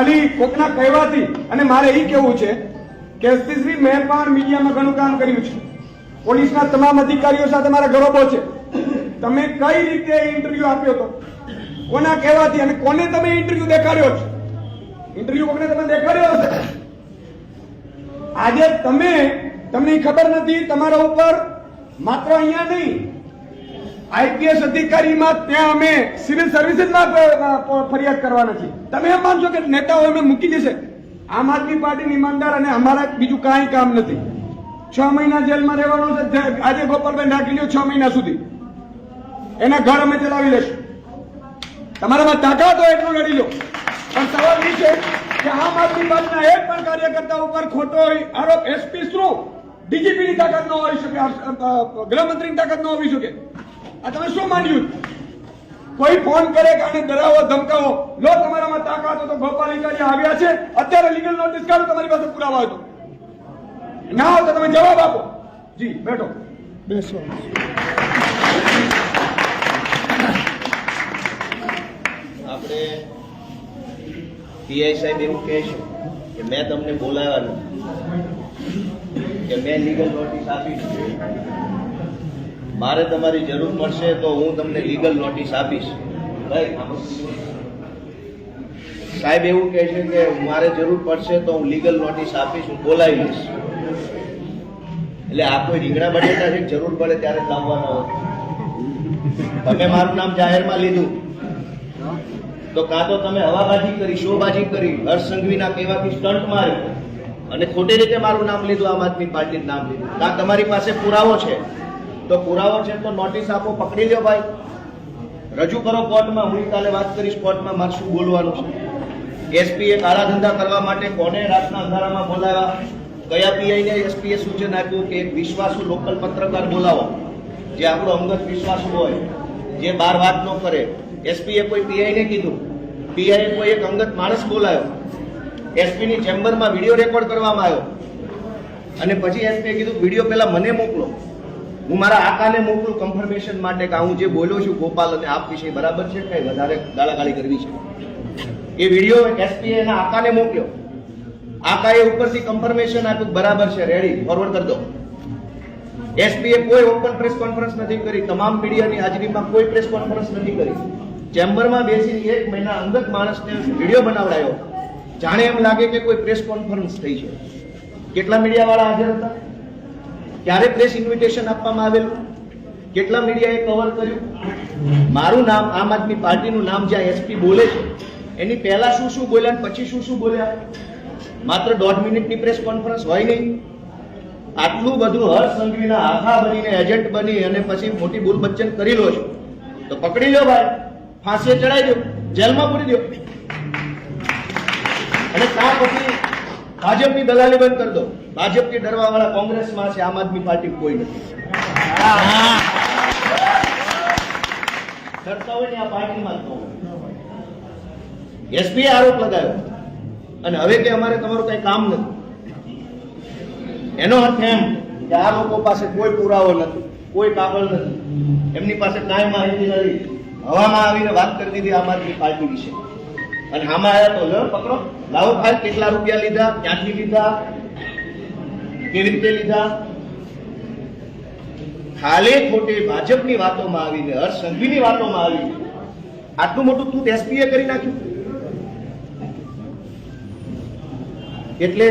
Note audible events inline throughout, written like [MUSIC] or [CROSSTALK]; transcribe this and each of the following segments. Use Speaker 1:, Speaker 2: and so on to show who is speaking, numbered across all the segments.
Speaker 1: ખાલી કોકના કહેવાથી. અને મારે એ કેવું છે કે એસપીશ્રી મેં પણ મીડિયામાં ઘણું કામ કર્યું છે. પોલીસના તમામ અધિકારીઓ સાથે મારા ગૌરવો છે. તમે કઈ રીતે ઇન્ટરવ્યુ આપ્યો હતો કોના કહેવાથી અને કોને તમે ઇન્ટરવ્યુ દેખાડ્યો છે? ઇન્ટરવ્યુ કોને તમે દેખાડ્યો હશે? આજે તમે, તમને ખબર નથી, તમારા ઉપર માત્ર અહીંયા નહીં આઈપીએસ અધિકારીમાં ત્યાં અમે સિવિલ સર્વિસીસમાં ફરિયાદ કરવાના છીએ. તમે એમ માનશો કે નેતાઓ એમને મૂકી દેશે? આમ આદમી પાર્ટીની ઈમાનદાર અને અમારા બીજું કાંઈ કામ નથી. છ મહિના જેલમાં રહેવાનું છે. આજે ગોપાલભાઈ નાખી લ્યો છ મહિના સુધી. એના ઘર અમે ચલાવી લેશું તમારામાં તાકાત હોય એટલું લડી લો. પણ સવાલ એ છે કે આમ આદમી પાર્ટીના એક પણ કાર્યકર્તા ઉપર ખોટો આરોપ એસપી થ્રુ ડીજીપીની તાકાત ન હોઈ શકે ગૃહમંત્રીની તાકાત ન હોવી શકે. આ તમે શું માંડ્યું? કોઈ ફોન કરે કે આને ડરાવો ધમકાવો લો તમારામાં તાકાત તો ગોપાલ ઇટાલિયા આવ્યા છે. અત્યારે લીગલ નોટિસ કાઢો તમારી પાસે પુરાવા હતો ના હોય તો તમે જવાબ આપો. જી બેઠો. બેસો.
Speaker 2: આપણે પીઆઈ સાહેબ એવું કહે છે કે મેં તમને બોલાવ્યા નથી કે મેં લીગલ નોટિસ આપી છે મારે તમારી જરૂર પડશે તો હું તમને લીગલ નોટિસ આપીશ. સાહેબ એવું કહે છે કે મારે જરૂર પડશે તો હું લીગલ નોટિસ આપીશ, હું બોલાવી લઈશ. એટલે આ કોઈ રીંગણા બટેટા છે, જરૂર પડે ત્યારે લાવવાના. હોય તમે મારું નામ જાહેરમાં લીધું. તો કાં તો તમે હવાબાજી કરી, શોબાજી કરી, હર્ષ સંઘવીના કહેવાથી સ્ટન્ટ માર્યો. અને ખોટી રીતે મારું નામ લીધું, આમ આદમી પાર્ટીનું નામ લીધું. કાં તમારી પાસે પુરાવો છે? તો પુરાવો છે તો નોટિસ આપો, પકડી લ્યો ભાઈ. રજૂ કરો કોર્ટમાં, હું કાલે વાત કરીશ કોર્ટમાં, મારે શું બોલવાનું છે. એસપીએ કાળા ધંધા કરવા માટે કોને રાતના અંધારામાં બોલાવ્યા? કયા પીઆઈને એસપીએ સૂચન આપ્યું કે વિશ્વાસુ લોકલ પત્રકાર બોલાવો, જે આપણો અંગત વિશ્વાસુ હોય, જે બાર વાત ન કરે. એસપીએ કોઈ પીઆઈને કીધું? પીઆઈએ કોઈ એક અંગત માણસ બોલાયો? એસપીની ચેમ્બરમાં વીડિયો રેકોર્ડ કરવામાં આવ્યો? અને પછી એસપીએ કીધું, વીડિયો પહેલાં મને મોકલો. હું મારા આકાને મોકલું કન્ફર્મેશન માટે કે હું જે બોલ્યો છું ગોપાલ અને આપ વિશે બરાબર છે કઈ વધારે ગાળાગાળી કરવી છે? એ વીડિયો એસપીએ એના આકાને મોકલ્યો. આકાએ ઉપરથી કન્ફર્મેશન આપ્યું બરાબર છે રેડી ફોરવર્ડ કરી દો. એસપીએ કોઈ ઓપન પ્રેસ કોન્ફરન્સ નથી કરી. તમામ મીડિયાની હાજરીમાં કોઈ પ્રેસ કોન્ફરન્સ નથી કરી. ચેમ્બરમાં બેસીને એક મહિના અંગત માણસને વીડિયો બનાવડાયો. જાણે એમ લાગે કે કોઈ પ્રેસ કોન્ફરન્સ થઈ છે. કેટલા મીડિયાવાળા હાજર હતા? ક્યારે પ્રેસ ઇન્વિટેશન આપવામાં આવેલું? કેટલા મીડિયાએ કવર કર્યું? મારું નામ આમ આદમી પાર્ટીનું નામ જ્યાં એસપી બોલે છે, એની પહેલા શું શું બોલ્યા અને પછી શું શું બોલ્યા? માત્ર દોઢ મિનિટની પ્રેસ કોન્ફરન્સ હોય નહીં. આટલું બધું હર્ષ સંઘવીના આખા બનીને એજન્ટ બની અને પછી મોટી ભૂલ બચ્ચન કરી લો છો. તો પકડી લો ભાઈ, ફાંસીએ ચડાવી દો, જેલમાં પૂરી દો. અને ત્યાં પછી ભાજપની દલાલી બંધ કરી દો. ભાજપથી ડરવા વાળા કોંગ્રેસમાં છે, આમ આદમી પાર્ટી કોઈ નથી. ડરતા હોય ને આ પાર્ટીમાં એસપીએ આરોપ લગાવ્યો. અને હવે કે અમારે તમારું કઈ કામ નથી. એનો અર્થ એમ કે આ લોકો પાસે કોઈ પુરાવો નથી, કોઈ કાગળ નથી. એમની પાસે કાંઈ માહિતી નથી. હવામાં આવીને વાત કરી દીધી આમ આદમી પાર્ટી વિશે. અને આમાં આવ્યા તો લો પકડો. લાવો ફાઇલ, કેટલા રૂપિયા લીધા, ક્યાંથી લીધા, કેવી રીતે લીધા? ખાલી ખોટે ભાજપની વાતોમાં આવીને હર્ષ વાતોમાં આવી. આટલું મોટું તું એસપીએ કરી નાખ્યું. એટલે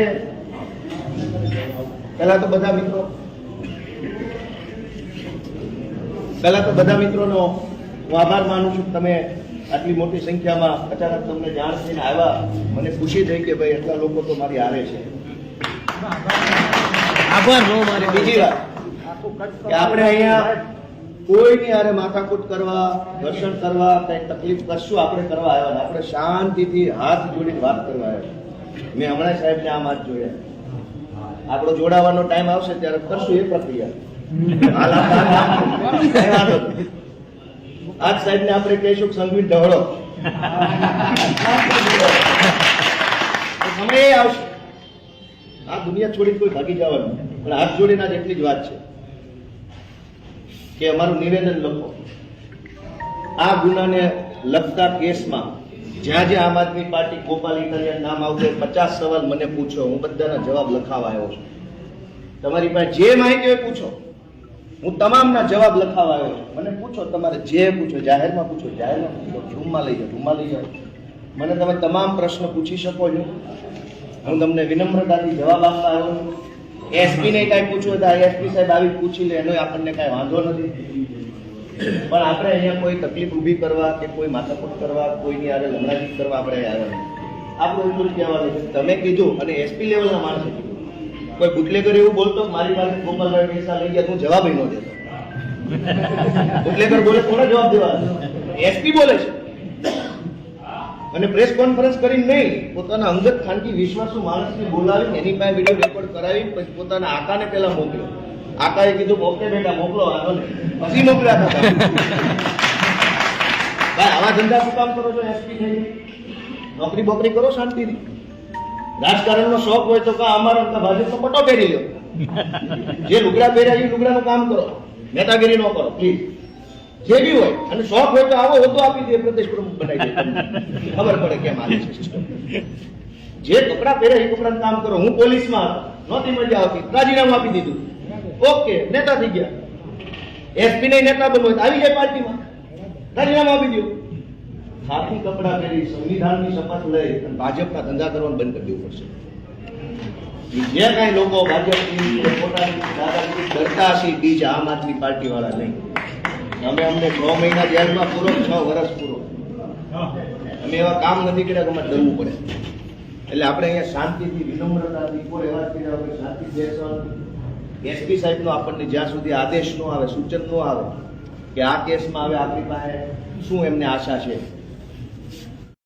Speaker 2: પહેલા તો બધા મિત્રો, પહેલા તો બધા મિત્રોનો હું આભાર માનું છું તમે આટલી મોટી સંખ્યામાં અચાનક તમને જાણ થઈને આવ્યા. મને ખુશી થઈ કે ભાઈ એટલા લોકો તો મારી હારે છે. આભાર નો મારે બીજી વાત કે આપણે અહીંયા કોઈની હારે માથાકૂટ કરવા દર્શન કરવા કઈ તકલીફ કશું આપણે કરવા આવ્યા નથી. આપણે શાંતિથી હાથ જોડીને વાત કરવા આવ્યા મેં હમણાં સાહેબને આમ હાથ જોયા આપણો જોડાવાનો ટાઈમ આવશે ત્યારે કરશું એ પ્રક્રિયા [LAUGHS] હાલ આપણે કઈ વાંધો નહીં. આજ સાહેબને આપણે કહીશું સંઘવી ઢહળો. સમય આવશે. આ દુનિયા છોડી કોઈ ભાગી જવાનું પણ હાથ જોડીને આજ એટલી જ વાત છે કે અમારું નિવેદન લખો. આ ગુનાને લગતા કેસમાં જ્યાં જ્યાં આમ આદમી પાર્ટી ગોપાલ ઇટાલિયન નામ આવશે પચાસ સવાલ મને પૂછો, હું બધાના જવાબ લખાવા આવ્યો છું. તમારી પાસે જે માહિતી હોય પૂછો. હું તમામના જવાબ લખાવા આવ્યો છું. મને પૂછો, તમારે જે પૂછો, જાહેરમાં પૂછો જાહેરમાં પૂછો, રૂમમાં લઈ જાઓ, રૂમમાં લઈ જાઓ. મને તમે તમામ પ્રશ્ન પૂછી શકો છો. હું તમને વિનમ્રતાથી જવાબ આપવા આવ્યો છું. એસપી ને કાંઈ પૂછવું તો એસપી સાહેબ આવી પૂછી લે, એનો આપણને કાંઈ વાંધો નથી. પણ આપણે અહીંયા કોઈ તકલીફ ઊભી કરવા કે કોઈ માથાકૂટ કરવા, કોઈની આરે લમણાજી કરવા આપણે આવ્યા આપણું એટલું જ કહેવાનું તમે કીધું અને એસપી લેવલના માણસે કીધું. કોઈ બુટલેગર એવું બોલતો મારી પાસે ગોપાલભાઈ પૈસા લઈ ગયા, તું જવાબ ન દેતો. બુટલેગર બોલે, કોને જવાબ દેવાનો? એસપી બોલે છે. અને પ્રેસ કોન્ફરન્સ કરીને નહીં, પોતાના અંગત ખાનગી વિશ્વાસુ માણસને બોલાવીને એની પાસે વીડિયો રેકોર્ડ કરાવી પછી પોતાના આકાને પહેલા મોકલ્યો. આકાએ કીધું ઓકે બેટા, મોકલો આનો પછી મોકલ્યા હતા ભાઈ, આવા ધંધા શું કામ કરો છો, એસપી થઈ નોકરી બોકરી કરો શાંતિથી? રાજકારણનો શોખ હોય તો કા અમારો ભાજપનો પટો પહેરી લ્યો જે લુગડા પહેર્યા એ લુગડાનું કામ કરો. નેતાગીરી ન કરો પ્લીઝ જે બી હોય, અને શોખ હોય તો આવો હોતો આપી દે, પ્રદેશ પ્રમુખ બનાવી દે ખબર પડે કેમ આવે જે કપડા પહેર્યા એ કપડાનું કામ કરો. હું પોલીસમાં હતો. નહોતી મજા આવતી. રાજીનામું આપી દીધું. ઓકે, નેતા થઈ ગયા. એસપી ને નેતા બનવું આવી જાય પાર્ટીમાં. રાજીનામું આપી દો ખાખી કપડા પહેરી સંવિધાનની શપથ લઈ અને ભાજપના ધંધા કરવાનું બંધ કરી દેવું પડશે. જે કાંઈ લોકો ભાજપની કે પોતાની દાદાગીરી ડરતા હશે બીજ આમ આદમી પાર્ટી વાળા નહીં. અમે અમને છ મહિના જેલમાં પૂરો, છ વર્ષ પૂરો. અમે એવા કામ નથી કર્યા કે અમારે ડરવું પડે. એટલે આપણે અહીંયા શાંતિથી, વિનમ્રતાથી, કોઈ એવા કર્યા વગર દેશ બેસવાનું. એસપી સાહેબનો આપણને જ્યાં સુધી આદેશ ન આવે, સૂચન ન આવે કે આ કેસમાં હવે આપણી પાસે શું એમને આશા છે?